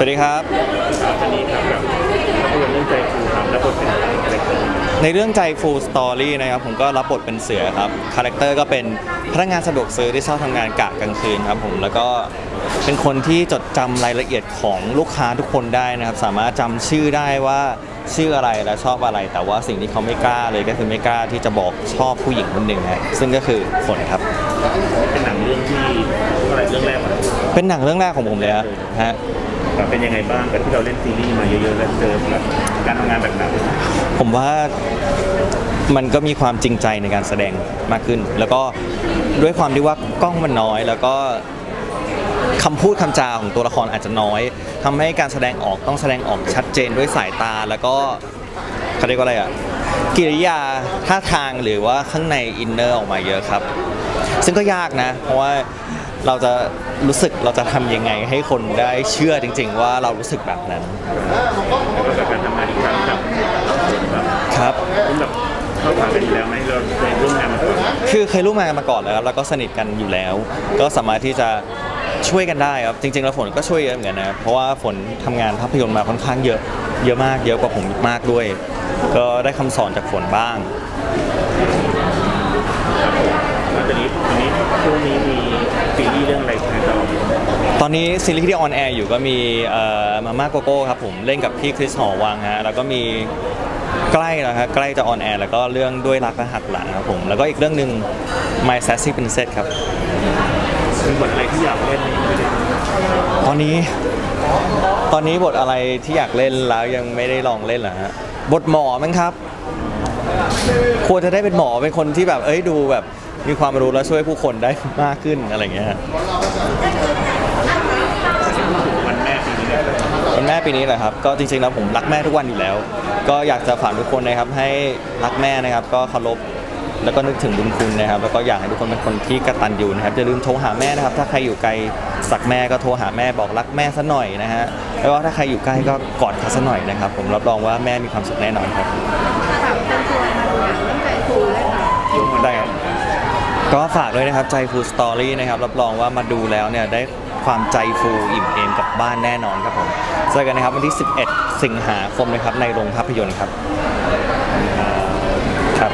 สวัสดีครับ วันนี้ครับกับภาพยนตร์เรื่องใจฟูครับและบทเป็นอะไรคาแรคเตอร์ในเรื่องใจ Full Story นะครับผมก็รับบทเป็นเสือครับคาแรคเตอร์ก็เป็นพนักงานสะดวกซื้อที่ชอบทำงานกะกลางคืนครับผมแล้วก็เป็นคนที่จดจำรายละเอียดของลูกค้าทุกคนได้นะครับ สามารถจำชื่อได้ว่าชื่ออะไรและชอบอะไร แต่ว่าสิ่งที่เขาไม่กล้าเลยก็คือไม่กล้าที่จะบอกชอบผู้หญิงคนหนึ่งฮะซึ่งก็คือฝนครับ เป็นหนังเรื่องที่อะไรเรื่องแรกของเราเป็นหนังเรื่องแรกของผมเลยฮะฮะ ครับเป็นยังไงบ้างกับที่เราเล่นซีรีส์มาเยอะๆแล้วเจอแบบการทำงานแบบหนังผมว่ามันก็มีความจริงใจในการแสดงมากขึ้น แล้วก็ด้วยความที่ว่ากล้องมันน้อย แล้วก็คำพูดคำจาของตัวละครอาจจะน้อยทำให้การแสดงออกต้องแสดงออกชัดเจนด้วยสายตา แล้วก็เขาเรียกว่าอะไรอะกิริยาท่าทางหรือว่าข้างในอินเนอร์ออกมาเยอะครับ ซึ่งก็ยากนะ เพราะว่า เราจะรู้สึกเราจะทำยังไงให้คนได้เชื่อจริง ๆ ว่าเรารู้สึกแบบนั้น แล้วก็กับการทำงานอีกครั้งกับแบบครับคุณแบบเข้าขากันอยู่แล้วไหมเราเคยร่วมงานมาก่อนคือเคยร่วมงานกันมาก่อนแล้วครับแล้วก็สนิทกันอยู่แล้ว ก็สามารถที่จะช่วยกันได้ครับจริง ๆ แล้วฝนก็ช่วยเยอะเหมือนกันนะเพราะว่าฝนทำงานภาพยนตร์มาค่อนข้างเยอะเยอะมากเยอะกว่าผมมากด้วย ก็ได้คำสอนจากฝนบ้าง แล้วตอนนี้ตอนนี้ช่วงนี้มีซีรีส์เรื่องอะไรถ่ายต่อ ต อนนี้ซีรีส์ที่ออนแอร์อยู่ก็มีมาม่าโกโก้ครับผมเล่นกับพี่คริสหอวังฮะแล้วก็มีใกล้แล้วครับใกล้จะออนแอร์แล้วก็เรื่องด้วยรักและหักหลังครับผม แล้วก็อีกเรื่องหนึ่ง My Sassy Princess ครับเป็นบทอะไรที่อยากเล่นในชีวิตตอนนี้ ตอนนี้บทอะไรที่อยากเล่นแล้วยังไม่ได้ลองเล่นเหรอฮะบทหมอมั้งครับ ควรจะได้เป็นหมอเป็นคนที่แบบเอ้ยดูแบบมีความรู้แล้วช่วยผู้คนได้มากขึ้นอะไรอย่างเงี้ยฮะ ถึงวันแม่ปีนี้เนี่ย วันแม่ ปีนี้แหละครับก็จริงๆแล้วผมรักแม่ทุกวันอยู่แล้ว ก็อยากจะฝากทุกคนนะครับให้รักแม่นะครับ ก็เคารพแล้วก็นึกถึงบุญคุณนะครับ แล้วก็อยากให้ทุกคนเป็นคนที่กตัญญูนะครับอย่าลืมโทรหาแม่นะครับ ถ้าใครอยู่ไกลสักแม่ก็โทรหาแม่บอกรักแม่ซะหน่อยนะฮะแล้วก็ถ้าใครอยู่ใกล้ก็กอดเขาซะหน่อยนะครับ ผมรับรองว่าแม่มีความสุขแน่นอนครับได้ครับก็ฝากด้วยนะครับใจฟูสตอรี่นะครับรับรองว่ามาดูแล้วเนี่ยได้ ความใจฟูอิ่มเอมกลับบ้านแน่นอนครับผมเจอกันนะครับวันที่ 11 สิงหาคมนะครับในโรงภาพยนตร์ครับครับ